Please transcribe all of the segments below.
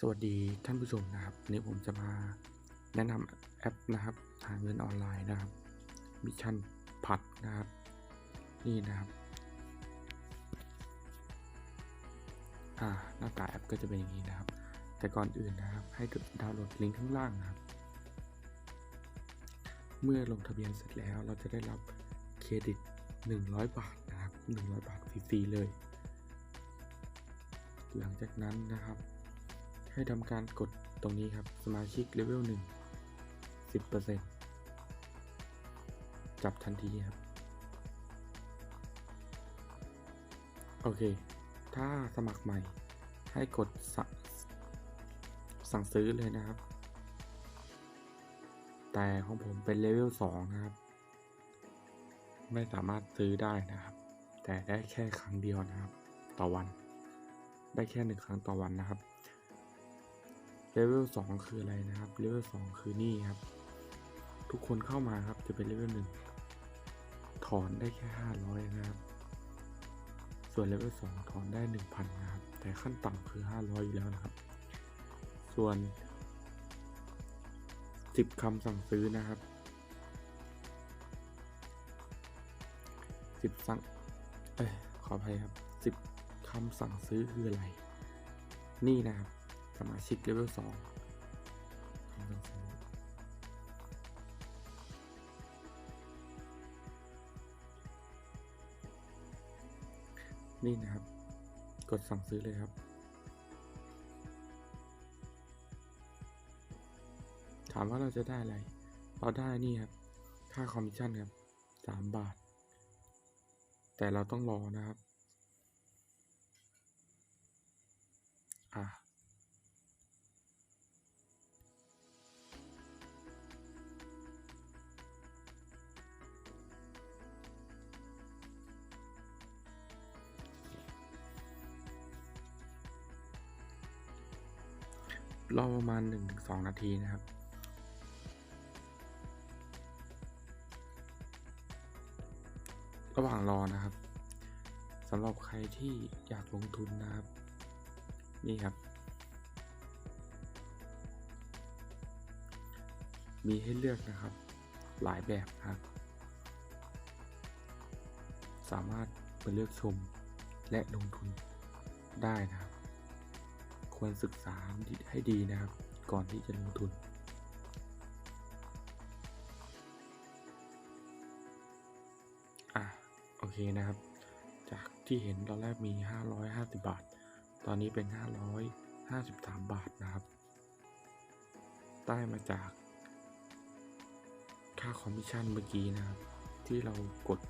สวัสดีท่านผู้ชมนะครับวันนี้ผมจะมาแนะนำแอปนะครับหาเงินออนไลน์นะครับมิชชั่นพัดนะครับนี่นะครับอ่าหน้าตาแอปก็จะเป็นอย่างนี้นะครับ แต่ก่อนอื่นนะครับ ให้ดาวน์โหลดลิงก์ข้างล่างนะครับ เมื่อลงทะเบียนเสร็จแล้วเราจะได้รับเครดิต 100 บาทนะครับ 100 บาทฟรีๆเลย หลังจากนั้นนะครับ ให้ทำการกดตรงนี้ครับ สมาชิกเลเวล1 10%จับทันทีครับ โอเค ถ้าสมัครใหม่ให้กดสสั่งซื้อเลยนะครับ แต่ของผมเป็นเลเวล2นะครับ ไม่สามารถซื้อได้นะครับ แต่ได้แค่ครั้งเดียวนะครับ ต่อวัน ได้แค่หนึ่งครั้งต่อวันนะครับ เลเวลสองคืออะไรนะครับเลเวลสองคือนี่ครับ ทุกคนเข้ามาครับจะเป็นเลเวลหนึ่งถอนได้แค่ห้าร้อยนะครับ ส่วนเลเวลสองถอนได้หนึ่งพันนะครับ แต่ขั้นต่ำคือห้าร้อยอยู่แล้วนะครับ ส่วนสิบคำสั่งซื้อนะครับสิบสั่งเอ้ยขออภัยครับสิบคำสั่งซื้อคืออะไร นี่นะครับ สมาชิกเลเวลสองนี่นะครับ กดสั่งซื้อเลยครับ ถามว่าเราจะได้อะไร เราได้นี่ครับ ค่าคอมมิชชั่นครับสามบาท แต่เราต้องรอนะครับ รอประมาณ 1-2 นาทีนะครับ ระหว่างรอนะครับสำหรับใครที่อยากลงทุนนะครับ นี่ครับ มีให้เลือกนะครับ หลายแบบนะครับ สามารถไปเลือกชมและลงทุนได้นะครับ ควรศึกษาให้ดีนะครับ ก่อนที่จะลงทุน อะ โอเคนะครับ จากที่เห็นตอนแรกมี 550 บาท ตอนนี้เป็น 553 บาทนะครับ ได้มาจาก ค่าคอมมิชชั่นเมื่อกี้นะครับ ที่เรากด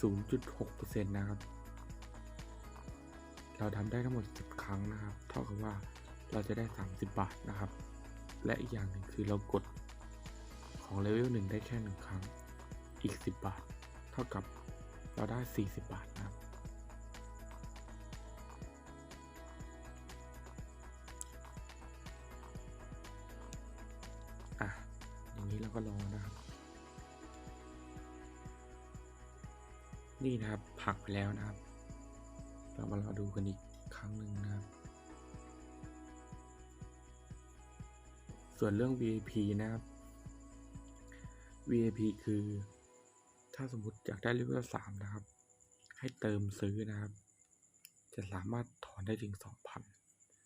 0.6%นะครับ เราทำได้ทั้งหมด 10 ครั้งนะครับ เท่ากับว่าเราจะได้ 30 บาทนะครับ และอีกอย่างหนึ่งคือเรากดของเลเวล1ได้แค่ 1 ครั้ง อีก 10 บาท เท่ากับเราได้ 40 บาทนะครับ อะ อย่างนี้เราก็รอนะครับ นี่นะครับผักไปแล้วนะครับ เรามารอดูกันอีกครั้งหนึ่งนะครับ ส่วนเรื่อง VIP นะครับ VIP คือถ้าสมมติอยากได้เลเวลสามนะครับ ให้เติมซื้อนะครับ จะสามารถถอนได้ถึง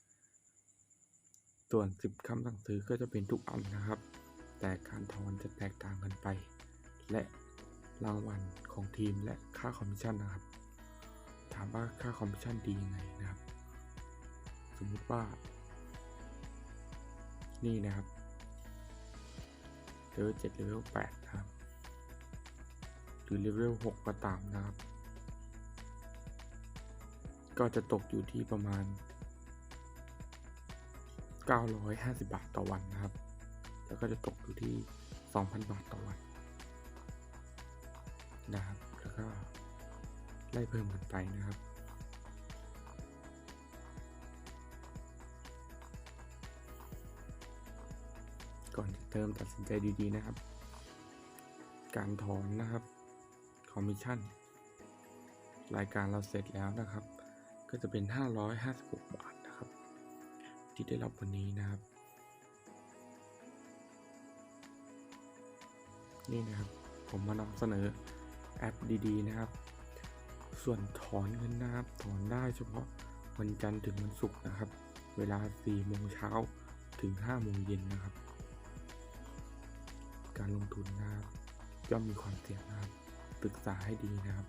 2,000ส่วน10คำสั่งซื้อก็จะเป็นทุกอันนะครับ แต่การถอนจะแตกต่างกันไป และรางวัลของทีมและค่าคอมมิชชั่นนะครับ ถามว่าค่าคอมมิชชั่นดียังไงนะครับ สมมุติว่า นี่นะครับเลเวล7เลเวล8นะครับ หรือเลเวล6ก็ตามนะครับ ก็จะตกอยู่ที่ประมาณ 950 บาทต่อวันนะครับ แล้วก็จะตกอยู่ที่ 2,000 บาทต่อวันนะครับแล้วก็ ไล่เพิ่มกันไปนะครับ ก่อนจะเติมตัดสินใจดีๆนะครับ การถอนนะครับคอมมิชชั่นรายการเราเสร็จแล้วนะครับ ก็ก็จะเป็น 556 บาทนะครับ ที่ได้รับวันนี้นะครับ นี่นะครับ ผมมานำเสนอแอปดีๆนะครับ ส่วนถอนเงินนะครับถอนได้เฉพาะวันจันทร์ถึงวันศุกร์นะครับ เวลา4โมงเช้าถึง5โมงเย็นนะครับ การลงทุนนะครับย่อมมีความเสี่ยงนะครับ ศึกษาให้ดีนะครับ